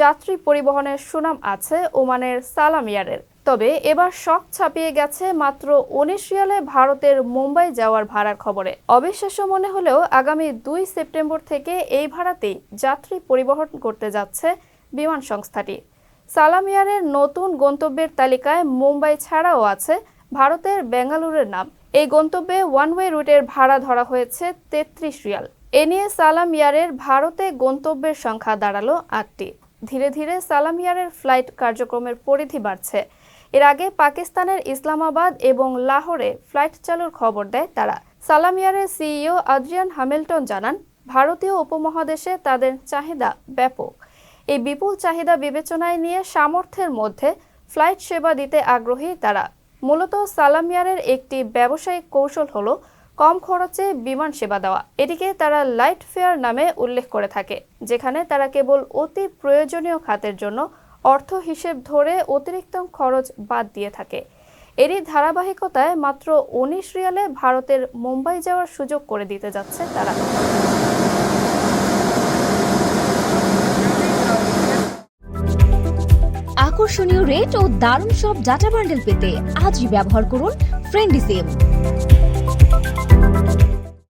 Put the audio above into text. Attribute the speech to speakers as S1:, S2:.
S1: যাত্রী পরিবহনের সুনাম আছে ওমানের সালাম এয়ারের তবে এবার শখ ছাপিয়ে গেছে মাত্র উনিশ রিয়ালে ভারতের মুম্বাই যাওয়ার ভাড়ার খবরে। অবিশ্বাস্য মনে হলেও আগামী দুই সেপ্টেম্বর থেকে এই ভাড়াতেই যাত্রী পরিবহন করতে যাচ্ছে বিমান সংস্থাটি। সালাম এয়ারের নতুন গন্তব্যের তালিকায় মুম্বাই ছাড়াও আছে ভারতের বেঙ্গালুরুর নাম। এই গন্তব্যে ওয়ান ওয়ে রুটের ভাড়া ধরা হয়েছে তেত্রিশ রিয়াল। এ নিয়ে সালাম ইয়ারের ভারতে গন্তব্যের সংখ্যা দাঁড়াল আটটি। ধীরে ধীরে সালাম ইয়ারের ফ্লাইট কার্যক্রমের পরিধি বাড়ছে। এর আগে পাকিস্তানের ইসলামাবাদ এবং লাহোরে ফ্লাইট চালুর খবর দেয় তারা। সালাম ইয়ারের সিইও আদ্রিয়ান হ্যামিল্টন জানান, ভারতীয় উপমহাদেশে তাদের চাহিদা ব্যাপক। এই বিপুল চাহিদা বিবেচনায় নিয়ে সামর্থ্যের মধ্যে ফ্লাইট সেবা দিতে আগ্রহী তারা। মূলত সালামিয়ারের একটি ব্যবসায়িক কৌশল হলো কম খরচে বিমান সেবা দেওয়া। এটিকে তারা লাইট ফেয়ার নামে উল্লেখ করে থাকে, যেখানে তারা কেবল অতি প্রয়োজনীয় খাতের জন্য অর্থ হিসেব ধরে অতিরিক্ত খরচ বাদ দিয়ে থাকে। এরই ধারাবাহিকতায় মাত্র উনিশ রিয়ালে ভারতের মুম্বাই যাওয়ার সুযোগ করে দিতে যাচ্ছে তারা।
S2: আকর্ষণীয় রেট ও দারুণ সব ডাটা বান্ডেল পেতে আজই ব্যবহার করুন ফ্রেন্ডি সিম